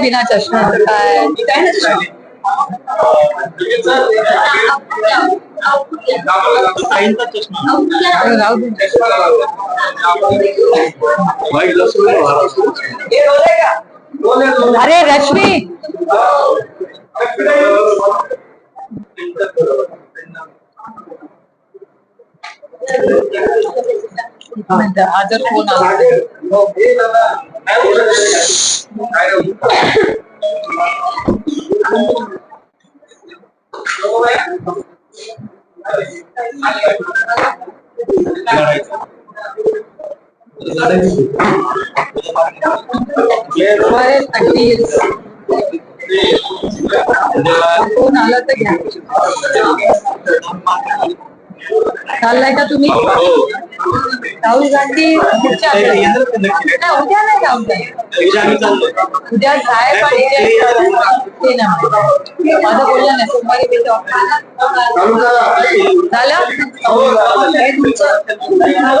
बिना चष्मा काय काय ना चष्मा? राहू दे अरे रश्मी एक मिनिट, हा जर फोन आला बरेच activities. फोन आला तर घ्या चाललाय का तुम्ही राहुल गांधी पुढच्या? नाही, उद्या नाही राहुल गांधी. उद्या ते नाही माहिती. माझं बोललं नाही. सोमवारी मी job झालं?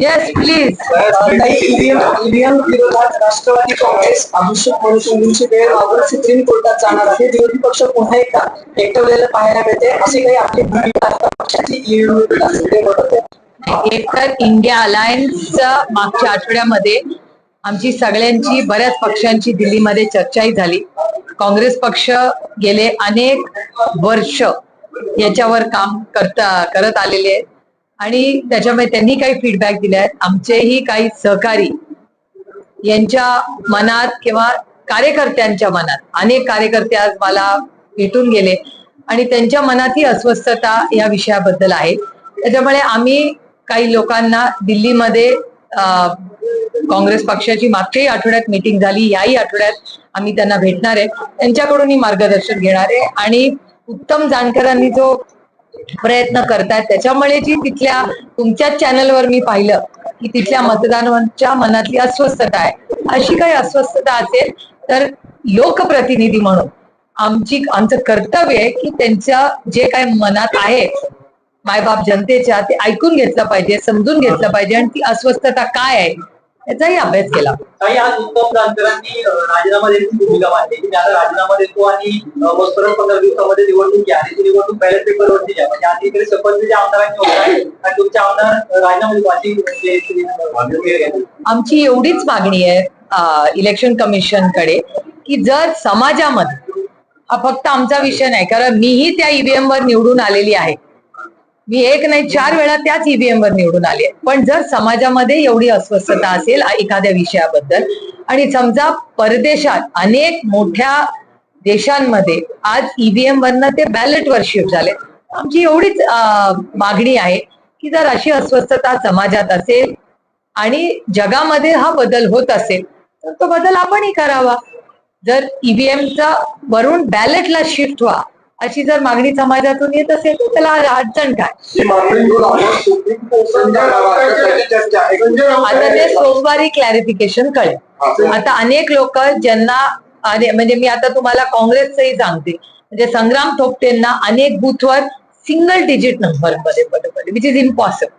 येस प्लीज ईव्हीएम विरोधात राष्ट्रवादी काँग्रेस अभिषेक मनु सिंधूंची वेळ मागून सुप्रीम कोर्टात जाणार. आहे विरोधी पक्ष पुन्हा एकदा एकटवलेलं पाहायला मिळते. अशी काही आपली भूमिका आता पक्षाची ईव्हीएम विरोधात ते म्हणत आहेत. एक तर इंडिया अलायन्सच्या मागच्या आठवड्यामध्ये आमची सगळ्यांची बऱ्याच पक्षांची दिल्लीमध्ये चर्चाही झाली. काँग्रेस पक्ष गेले अनेक वर्ष याच्यावर काम करता करत आलेले आहेत. आणि त्याच्यामुळे त्यांनी काही फीडबॅक दिले आहेत आमचेही काही सहकारी यांच्या मनात किंवा कार्यकर्त्यांच्या मनात अनेक कार्यकर्ते आज मला भेटून गेले आणि त्यांच्या मनातही अस्वस्थता या विषयाबद्दल आहे. त्याच्यामुळे आम्ही काही लोकांना दिल्लीमध्ये काँग्रेस पक्षाची मागच्याही आठवड्यात मीटिंग झाली याही आठवड्यात आम्ही त्यांना भेटणार आहे. त्यांच्याकडूनही मार्गदर्शन घेणार आहे. आणि उत्तम जानकरांनी जो प्रयत्न करतात त्याच्यामुळे जी तिथल्या तुमच्याच चॅनलवर मी पाहिलं की तिथल्या मतदारांच्या मनातली अस्वस्थता आहे. अशी काही अस्वस्थता असेल तर लोकप्रतिनिधी म्हणून आमची आमचं कर्तव्य आहे की त्यांच्या जे काय मनात आहे मायबाप जनतेच्या ते ऐकून घेतलं पाहिजे समजून घेतलं पाहिजे आणि ती अस्वस्थता काय आहे? याचाही अभ्यास केला. काही आज उत्तम जानकरांनी राजीनामा देण्याची भूमिका मांडली. की त्याला राजीनामा देतो आणि परत पंधरा दिवसामध्ये निवडणूक घ्या. आणि ती निवडणूक बॅलेट पेपरवरती घ्या म्हणजे आता इकडे शपथ जे आमदारांची होत आहे आणि तुमचे आमदार राजीनामा देतो. आमची एवढीच मागणी आहे इलेक्शन कमिशनकडे की जर समाजामध्ये हा फक्त आमचा विषय नाही कारण मीही त्या ईव्हीएम वर निवडून आलेली आहे. मी एक नाही चार वेळा त्याच ईव्हीएम वर निवडून आले पण जर समाजामध्ये एवढी अस्वस्थता असेल एखाद्या विषयाबद्दल आणि समजा परदेशात अनेक मोठ्या देशांमध्ये आज ईव्हीएम वरनं ते बॅलेट वर शिफ्ट झाले. आमची एवढीच मागणी आहे की जर अशी अस्वस्थता समाजात असेल आणि जगामध्ये हा बदल होत असेल तर तो बदल आपणही करावा. जर ईव्हीएमचा वरून बॅलेटला शिफ्ट व्हा अशी जर मागणी समाजातून येत असेल तर त्याला अडचण काय? ही. आता ते सोमवारी क्लॅरिफिकेशन कळेल. आता अनेक लोक ज्यांना म्हणजे मी आता तुम्हाला काँग्रेसचंही सांगते. म्हणजे संग्राम थोपटेंना अनेक बूथवर सिंगल डिजिट नंबरमध्ये पडले विच इज इम्पॉसिबल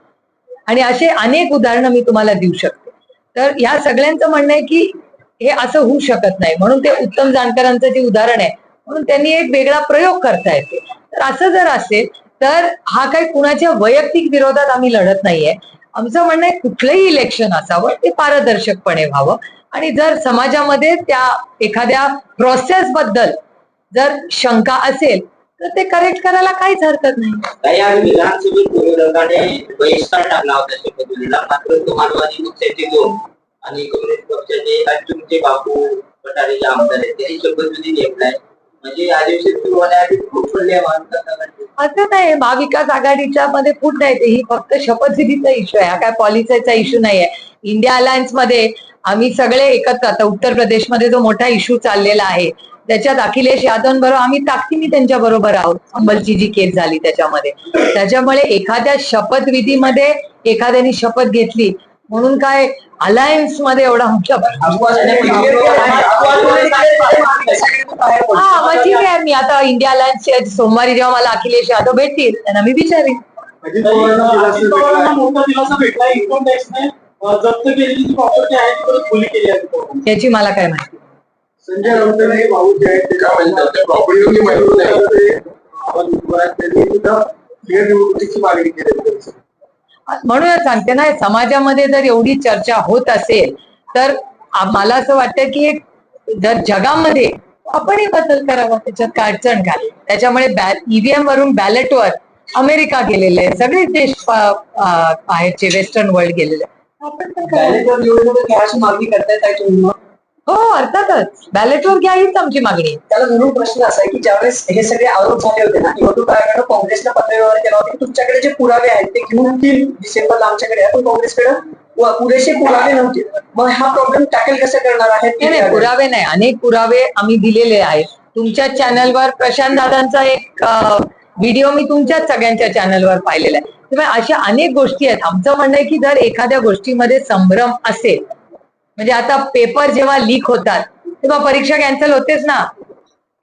आणि असे अनेक उदाहरणं मी तुम्हाला देऊ शकते. तर ह्या सगळ्यांचं म्हणणं आहे की हे असं होऊ शकत नाही. म्हणून ते उत्तम जानकरांचं जे उदाहरण आहे म्हणून त्यांनी एक वेगळा प्रयोग करता येते. तर असं जर असेल तर हा काही कुणाच्या वैयक्तिक विरोधात आम्ही लढत नाहीये. आमचं म्हणणं आहे कुठलंही इलेक्शन असावं ते पारदर्शकपणे व्हावं. आणि जर समाजामध्ये त्या एखाद्या प्रोसेस बद्दल जर शंका असेल तर ते करेक्ट करायला काहीच हरकत नाही. विधानसभेत विरोधकाने बहिष्कार टाकला होता मात्र तो पक्षाचे दोन आणि काँग्रेस पक्षाचे आणि तुमचे बापू पठारेचे आमदार आहेत त्यांनी शपथविधी घेतलाय. असं नाही महाविकास आघाडीच्या मध्ये फूट नाही ते ही फक्त शपथविधीचा इश्यू आहे. हा काय पॉलिसीचा इश्यू नाहीये. इंडिया अलायन्समध्ये आम्ही सगळे एकत्र आता उत्तर प्रदेशमध्ये जो मोठा इश्यू चाललेला आहे त्याच्यात अखिलेश यादवांबरोबर आम्ही ताकदीने त्यांच्या बरोबर आहोत. अंबलची जी केस झाली त्याच्यामध्ये. त्याच्यामुळे एखाद्या शपथविधीमध्ये एखाद्याने शपथ घेतली म्हणून काय अलायन्समध्ये एवढा हा मग ठीक आहे मी आता इंडिया अलायन्सचे सोमवारी जेव्हा मला अखिलेश यादव भेटतील त्यांना मी विचारेन. याची मला काय माहिती संजय राऊत हे भाऊ जे आहेत ते काय म्हणतात त्या प्रॉपर्टी माहिती नाही ते आपण उद्भवण्यात त्यांनी सुद्धा फेर निवडणुकीची मागणी केली म्हणूनच सांगते ना समाजामध्ये जर एवढी चर्चा होत असेल तर मला असं वाटतं की एक जर जगामध्ये आपणही बदल करावा त्याच्यात काय अडचण काय? त्याच्यामुळे ईव्हीएम वरून बॅलेटवर अमेरिका गेलेले आहे सगळे देश बाहेरचे वेस्टर्न वर्ल्ड गेलेले. आपण पण घ्यायची मागणी करतायत हो अर्थातच. बॅलेटवर घ्या हीच आमची मागणी. त्याला म्हणून प्रश्न असा आहे की ज्यावेळेस हे सगळे आरोप झाले होते ना निवडणूक आयोगानं काँग्रेसला पत्रव्यवहार केला होता की तुमच्याकडे जे पुरावे आहेत ते घेऊन येतील. डिसेंबरला आमच्याकडे आहे पण काँग्रेसकडे पुरेसे पुरावे नव्हते. मग हा प्रॉब्लेम टॅकल कसं करणार आहे? पुरावे नाही. अनेक पुरावे आम्ही दिलेले आहेत. तुमच्या चॅनलवर प्रशांत दादांचा एक व्हिडिओ मी तुमच्याच सगळ्यांच्या चॅनलवर पाहिलेला आहे. त्यामुळे अशा अनेक गोष्टी आहेत. आमचं म्हणणं आहे की जर एखाद्या गोष्टीमध्ये संभ्रम असेल म्हणजे आता पेपर जेव्हा लीक होतात तेव्हा परीक्षा कॅन्सल होतेच ना.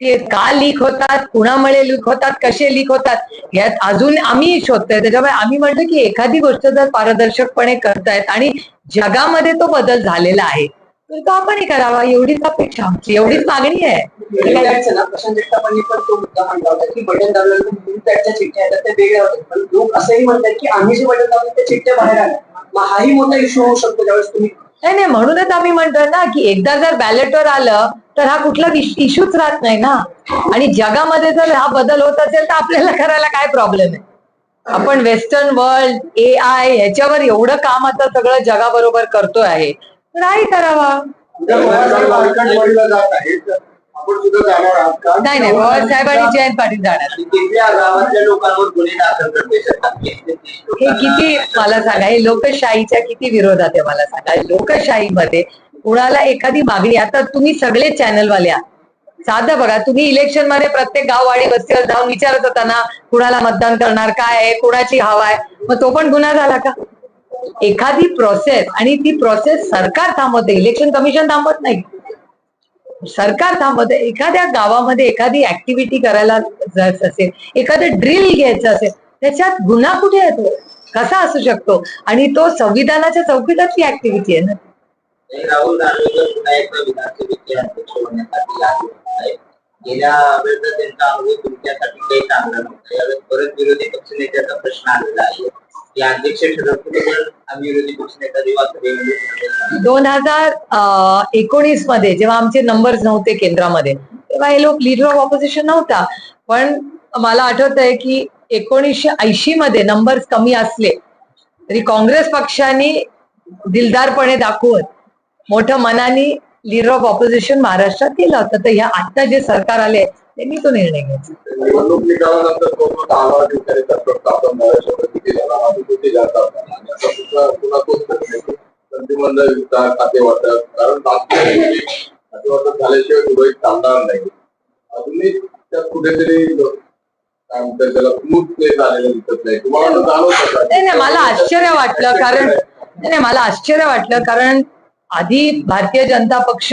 ते का लीक होतात कुणामुळे लीक होतात कसे लीक होतात यात अजून आम्ही शोधतोय. त्याच्यामुळे आम्ही म्हणतो की एखादी गोष्ट जर पारदर्शकपणे करतायत आणि जगामध्ये तो बदल झालेला आहे तर तो आपण करावा. एवढीच अपेक्षा आमची एवढीच मागणी आहे. ना प्रशांत जगतापांनी पण तो मुद्दा मांडला होता की बटन दाबल्यानंतर व्हीव्हीपॅटच्या चिठ्ठ्या आहेत त्या वेगळ्या होतात पण लोक असंही म्हणतात की आम्ही जे बटन दाबले त्या चिठ्ठ्या बाहेर आल्या. हाही मोठा इश्यू होऊ शकतो ज्यावेळेस तुम्ही नाही नाही म्हणूनच आम्ही म्हणतोय ना की एकदा जर बॅलेटवर आलं तर हा कुठला इश्यूच राहत नाही ना. आणि जगामध्ये जर हा बदल होत असेल तर आपल्याला करायला काय प्रॉब्लेम आहे? आपण वेस्टर्न वर्ल्ड ए आय ह्याच्यावर एवढं काम आता सगळं जगाबरोबर करतोय आहे. तर करावा. आपण सुद्धा जाणार आहात का? नाही नाही पवार साहेब आणि जयंत पाटील जाणार. आणि तिथल्या गावातल्या लोकांवर गुन्हे दाखल करते हे. किती मला सांगा हे लोकशाहीच्या किती विरोधात आहे मला सांगा? लोकशाहीमध्ये कुणाला एखादी मागणी आता तुम्ही सगळे चॅनलवाले आहात. साधं बघा तुम्ही इलेक्शनमध्ये प्रत्येक गाववाडी वस्तीवर जाऊन विचारत होता ना कुणाला मतदान करणार काय आहे कुणाची हवा आहे? मग तो पण गुन्हा झाला का? एखादी प्रोसेस आणि ती प्रोसेस सरकार थांबवते इलेक्शन कमिशन थांबवत नाही. सरकार थांबवत एखाद्या गावामध्ये एखादी ऍक्टिव्हिटी करायला जायचं असेल एखादं ड्रिल घ्यायचं असेल त्याच्यात गुन्हा कुठे येतो? कसा असू शकतो? आणि तो संविधानाच्या चौकीतच ऍक्टिव्हिटी आहे ना? राहुल गेल्या वेळेचा त्यांचा अनुभव तुमच्यासाठी काही चांगला नव्हता. यावेळेस परत विरोधी पक्षनेत्याचा प्रश्न आलेला आहे. अध्यक्ष दोन हजार एकोणीसमध्ये जेव्हा आमचे नंबर नव्हते केंद्रामध्ये तेव्हा हे लोक लिडर ऑफ ऑपोजिशन नव्हता. पण मला आठवत आहे की एकोणीसशे ऐंशी मध्ये नंबर्स कमी असले तरी काँग्रेस पक्षाने दिलदारपणे दाखवून मोठ्या मनाने लिडर ऑफ ऑपोजिशन महाराष्ट्रात केलं होतं. तर ह्या आता जे सरकार आले त्यांनी तो निर्णय घ्यायचा. मंत्रिमंडळ विस्तार खाते वाटप कारण खाते वाटप झाल्याशिवाय चालणार नाही. अजूनही त्यात कुठेतरी काय म्हणतात त्याला स्मूथ झालेलं दिसत नाही. तुम्हाला जाणवतं का? नाही मला आश्चर्य वाटलं कारण नाही, मला आश्चर्य वाटलं कारण आधी भारतीय जनता पक्ष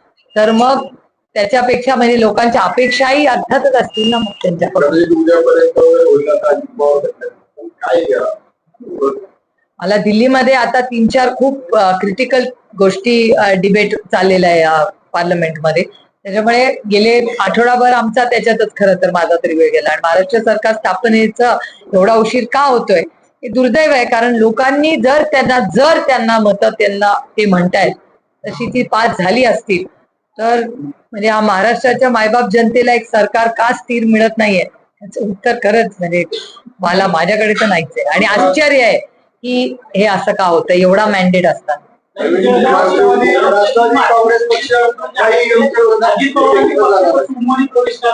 तर मग त्याच्यापेक्षा म्हणजे लोकांच्या अपेक्षाही अर्थातच असतील ना मग त्यांच्याकडून. म्हणजे मला दिल्लीमध्ये आता तीन चार खूप क्रिटिकल गोष्टी डिबेट चाललेला आहे पार्लमेंटमध्ये त्याच्यामुळे गेले आठवडाभर आमचा त्याच्यातच खरं तर माझा तरी वेळ गेला. आणि महाराष्ट्र सरकार स्थापनेचा एवढा उशीर का होतोय? हे दुर्दैव आहे कारण लोकांनी जर त्यांना जर त्यांना मतं त्यांना ते म्हणतायत तशी ती पास झाली असतील तर म्हणजे हा महाराष्ट्राच्या मायबाप जनतेला एक सरकार का स्थिर मिळत नाहीये याचं उत्तर खरंच म्हणजे मला माझ्याकडे तर नाहीच आहे. आणि आश्चर्य आहे की हे असं का होतं? एवढा मॅन्डेट असताना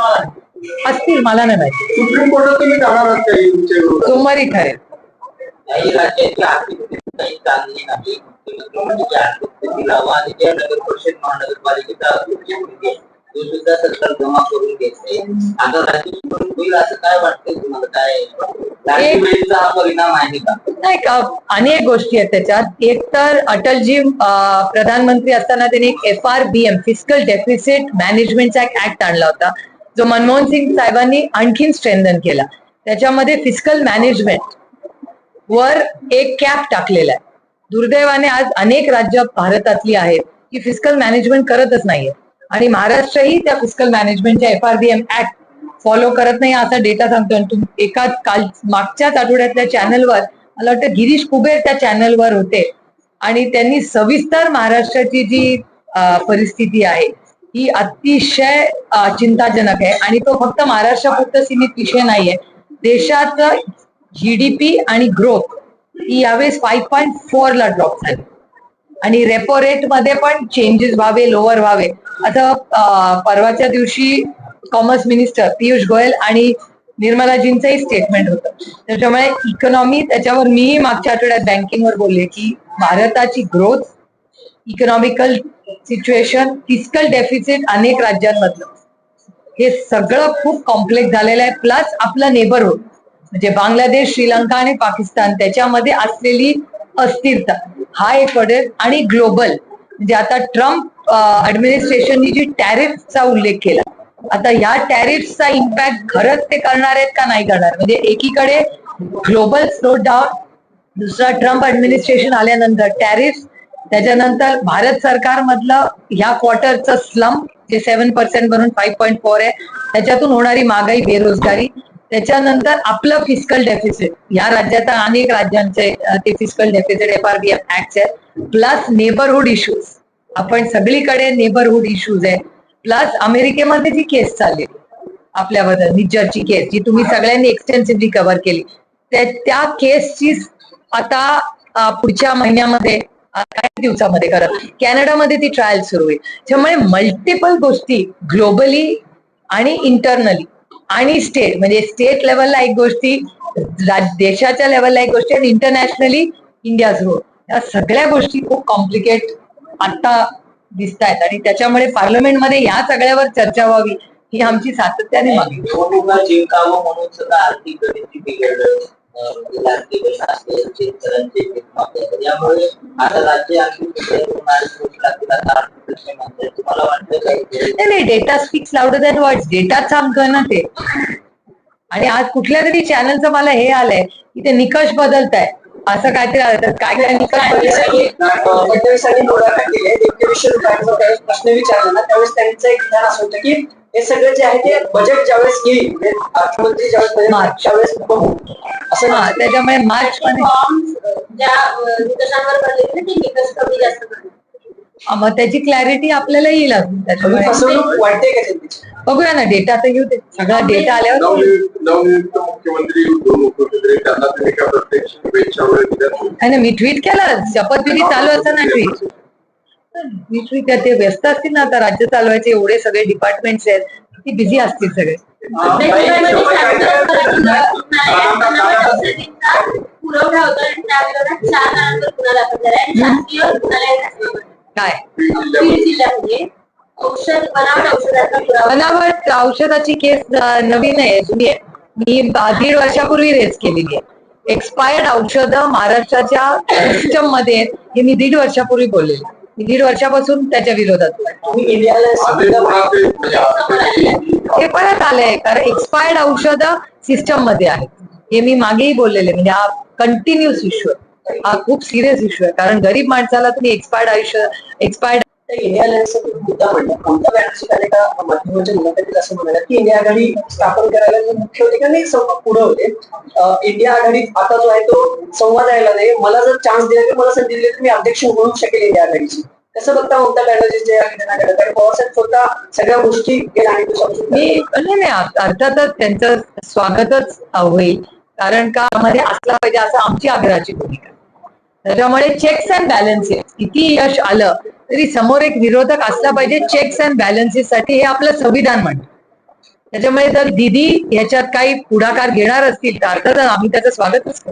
आहे असतील मला नाही माहिती. सोमवारी ठरेल. काही राज्याची आर्थिक स्थिती काही चांगली नाही आर्थिक स्थिती लावा आणि ज्या नगर परिषद महानगरपालिकेचा तो सुद्धा सरकार जमा करून आता राज्य होईल असं काय वाटतंय तुम्हाला काय हा परिणाम आहे का नाही का अनेक गोष्टी आहेत त्याच्यात. एक तर अटलजी प्रधानमंत्री असताना त्यांनी एक F R B M physical deficit मॅनेजमेंटचा एक ऍक्ट आणला होता. जो मनमोहन सिंग साहेबांनी आणखीन स्ट्रेंथन केला. त्याच्यामध्ये फिजिकल मॅनेजमेंट वर एक कॅप टाकलेला आहे. दुर्दैवाने आज अनेक राज्य भारतातली आहेत की फिस्कल मॅनेजमेंट करतच नाहीये. आणि महाराष्ट्रही त्या फिस्कल मॅनेजमेंटच्या F R B M act follow करत नाही असा डेटा सांगतो आणि एका काल मागच्याच आठवड्यातल्या चॅनलवर मला वाटतं गिरीश कुबेर त्या चॅनलवर होते. आणि त्यांनी सविस्तर महाराष्ट्राची जी परिस्थिती आहे ही अतिशय चिंताजनक आहे. आणि तो फक्त महाराष्ट्रापुरतं सीमित विषय नाहीये. देशाचं जीडीपी आणि ग्रोथ ही यावेळेस फाईव्ह पॉईंट फोर ला ड्रॉप झाली. आणि रेपो रेटमध्ये पण चेंजेस व्हावे लोअर व्हावे. आता परवाच्या दिवशी कॉमर्स मिनिस्टर पियुष गोयल आणि निर्मलाजींचंही स्टेटमेंट होतं. त्याच्यामुळे इकॉनॉमी त्याच्यावर मी मागच्या आठवड्यात बँकिंगवर बोलले की भारताची growth economical situation physical deficit अनेक राज्यांमधलं. हे सगळं खूप कॉम्प्लेक्स झालेलं आहे. प्लस आपलं नेबरहूड म्हणजे बांगलादेश श्रीलंका आणि पाकिस्तान त्याच्यामध्ये असलेली अस्थिरता. हा एक पडेल आणि ग्लोबल म्हणजे आता ट्रम्प ऍडमिनिस्ट्रेशननी जी टॅरिफचा उल्लेख केला. आता या टॅरिफचा इम्पॅक्ट खरंच ते करणार आहेत का नाही करणार? म्हणजे एकीकडे ग्लोबल स्लो डाऊन दुसरा ट्रम्प ऍडमिनिस्ट्रेशन आल्यानंतर टॅरिफ त्याच्यानंतर भारत सरकार मधलं ह्या क्वार्टरचं स्लम जे सेव्हन पर्सेंट बनून फाईव्ह पॉईंट फोर आहे त्याच्यातून होणारी महागाई बेरोजगारी त्याच्यानंतर आपलं फिजिकल डेफिसिट या राज्यात अनेक राज्यांचे ते physical deficit F R B F act आहे प्लस नेबरहुड इश्यूज आपण सगळीकडे नेबरहुड इश्यूज आहे प्लस अमेरिकेमध्ये जी केस चालली आपल्याबद्दल निज्जरची केस जी तुम्ही सगळ्यांनी एक्सटेन्सिव्हली कव्हर केली. त्या- त्या केसची आता पुढच्या महिन्यामध्ये काही दिवसामध्ये करत. कॅनडामध्ये ती ट्रायल सुरू होईल. त्यामुळे मल्टिपल गोष्टी ग्लोबली आणि इंटरनली आणि स्टेट म्हणजे स्टेट लेवलला एक गोष्टी देशाच्या लेवलला एक गोष्टी आणि इंटरनॅशनली इंडिया या सगळ्या गोष्टी खूप कॉम्प्लिकेट आता दिसत आहेत आणि त्याच्यामुळे पार्लमेंटमध्ये या सगळ्यावर चर्चा व्हावी ही आमची सातत्याने मागणी. यामुळे आता राज्य नाही नाही data speaks louder than words डेटाच सांगतोय ना ते. आणि आज कुठल्या तरी चॅनलचं मला हे आलंय की ते निकष बदलत आहे असं काहीतरी आलं त्यावेळेस प्रश्न विचारला ना त्यावेळेस त्यांचं एक विधान असं होतं की हे सगळं जे आहे ते बजेट ज्यावेळेस येईल म्हणजे अर्थमंत्री ज्यावेळेस मार्च. त्यावेळेस बघू असं नाही. त्याच्यामुळे मार्च मध्ये मग त्याची क्लॅरिटी आपल्याला येईल अजून वाटते का त्यांची? बघूया ना डेटा तर येऊ दे. सगळा डेटा आल्यावर नवनियुक्त नवनियुक्त मुख्यमंत्री दोन मुख्यमंत्री त्यांना तुम्ही काय प्रत्यक्ष शुभेच्छा वगैरे दिल्या आहे ना मी ट्विट केलं. शपथविधी चालू असताना ट्विट मी ट्विट ते व्यस्त असतील ना आता राज्य चालवायचे एवढे सगळे डिपार्टमेंट्स आहेत. ती बिझी असतील सगळे. पुरवठा होता आणि त्या विरोधात चार जणांवर गुन्हा दाखल झाला आणि शासकीय रुग्णालयात काय? बीड जिल्ह्यामध्ये. औषध बनावट औषधाचा पुरावा. बनावट औषधाची केस नवीन आहे जुनी आहे. मी दीड वर्षापूर्वी रेस केलेली आहे. एक्सपायर्ड औषधं महाराष्ट्राच्या सिस्टममध्ये हे मी दीड वर्षापूर्वी बोललेले मी दीड वर्षापासून त्याच्या विरोधात बोलले. हे परत आलंय कारण एक्सपायर्ड औषधं सिस्टममध्ये आहेत. हे मी मागेही बोललेले म्हणजे हा कंटिन्युअस इश्यू आहे. हा खूप सिरियस इश्यू आहे. कारण गरीब माणसाला तुम्ही एक्सपायर्ड आयुष्य एक्सपायर्ड इंडिया अलायन्सचा मुद्दा म्हणला ममता बॅनर्जी काल एका मुलाखतीत असं म्हणाल्या की इंडिया आघाडी स्थापन करायला जे मुख्य होते का नाही संवाद पुढे होते. इंडिया आघाडीत आता जो आहे तो संवाद यायला नाही. मला जर चान्स दिला मला संधी दिली तर मी अध्यक्ष होऊ शकेल इंडिया आघाडीची. कसं बघता ममता बॅनर्जीचे या कारण पवारसाहेब स्वतः सगळ्या गोष्टी गेल्या आणि मी नाही अर्थातच त्यांचं स्वागतच होईल. कारण का मध्ये असला पाहिजे असं आमची आग्रहाची भूमिका त्याच्यामुळे चेक्स अँड बॅलन्सेस किती यश आलं तरी समोर एक विरोधक असला पाहिजे चेक्स अँड बॅलन्सेस साठी हे आपलं संविधान म्हणतं. त्याच्यामुळे जर दिदी ह्याच्यात काही पुढाकार घेणार असतील तर अर्थातच आम्ही त्याचं स्वागतच करतो.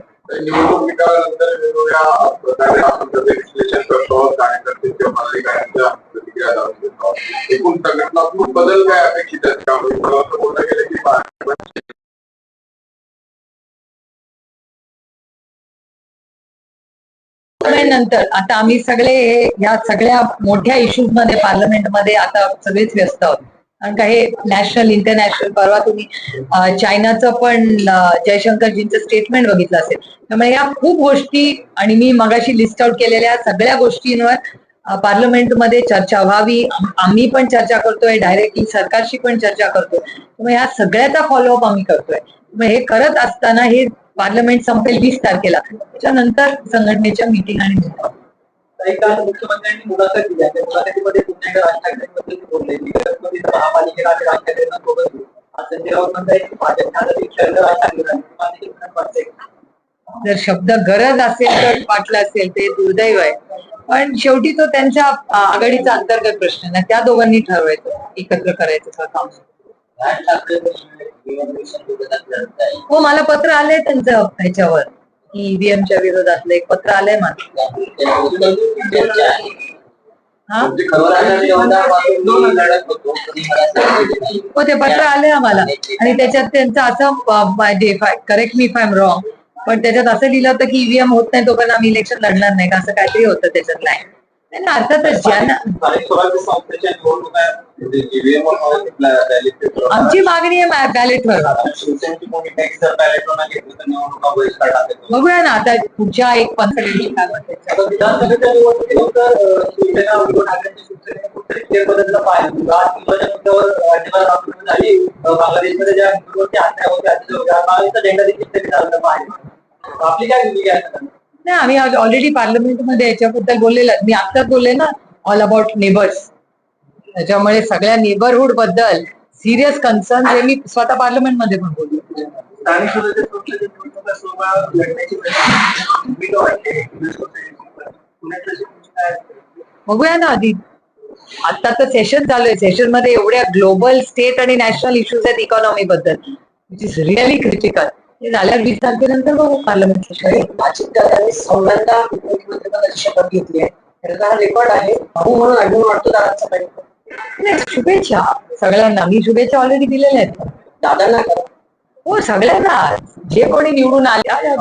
एकूण संघटनात्मक बदल काय अपेक्षित आहेत? नंतर. आता आम्ही सगळे या सगळ्या मोठ्या इश्यूजमध्ये पार्लमेंटमध्ये आता सगळेच व्यस्त आहोत. कारण का हे नॅशनल इंटरनॅशनल परवा तुम्ही चायनाचं पण जयशंकरजींचं स्टेटमेंट बघितलं असेल. त्यामुळे या खूप गोष्टी आणि मी मगाशी लिस्ट आउट केलेल्या सगळ्या गोष्टींवर पार्लमेंटमध्ये चर्चा व्हावी. आम्ही पण चर्चा करतोय डायरेक्टली सरकारशी पण चर्चा करतोय. त्यामुळे ह्या सगळ्याचा फॉलोअप आम्ही करतोय. मग हे करत असताना हे पार्लमेंट संपेल वीस तारखेला. त्याच्यानंतर संघटनेच्या मिटिंग आणि. काही मुख्यमंत्र्यांनी मुलाखत त्या मुलाखतीमध्ये राज ठाकरेंबद्दल बोलले. महापालिकेला आणि राज ठाकरेंना सोबत घेऊ. आज म्हणताय की भाजपच्या राज ठाकरे? जर शब्द गरज असेल तर वाटलं असेल ते दुर्दैव आहे. पण शेवटी तो त्यांच्या आघाडीचा अंतर्गत प्रश्न नाही त्या दोघांनी ठरवायचं एकत्र करायचं का काम? हो मला पत्र आलंय त्यांचं ह्याच्यावर ईव्हीएमच्या विरोधातलं एक पत्र आलंय मला. हा? हो ते पत्र आलंय आम्हाला. आणि त्याच्यात त्यांचं असं करेक्ट मी फाय रॉंग पण त्याच्यात असं लिहिलं होतं की ईव्हीएम होत नाही तोपर्यंत आम्ही इलेक्शन लढणार नाही का असं काहीतरी होतं त्याच्यात लाईन अर्थातच ज्यांना म्हणजे आमची मागणी आहे बॅलेटवर बघूया ना आता पुढच्या एक पंधरा आपली काय भूमिका आहे? आता? नाही आम्ही ऑलरेडी पार्लमेंटमध्ये याच्याबद्दल बोललेलं. मी आत्ताच बोलले ना ऑल अबाउट नेबर्स त्याच्यामुळे सगळ्या नेबरहुडबद्दल सिरियस कन्सर्न हे मी स्वतः पार्लमेंटमध्ये पण बोलले. बघूया ना आधी. आता तर सेशन चालू आहे. सेशनमध्ये एवढ्या ग्लोबल स्टेट आणि नॅशनल इश्यूज आहेत इकॉनॉमी बद्दल विच इज रिअली क्रिटिकल झाल्यावर वीस तारखेनंतर बघू पार्लमेंट सेशन अजित दादांनी सौंदांदा उपमुख्यमंत्रिपदाची शपथ घेतली आहे. त्याचा हा रेकॉर्ड आहे. भाऊ म्हणून आढळून वाटतो दादांचा नाही, शुभेच्छा. सगळ्यांना. मी शुभेच्छा ऑलरेडी दिलेल्या आहेत. दादांना हो सगळ्यांना. जे कोणी निवडून आले आ, या.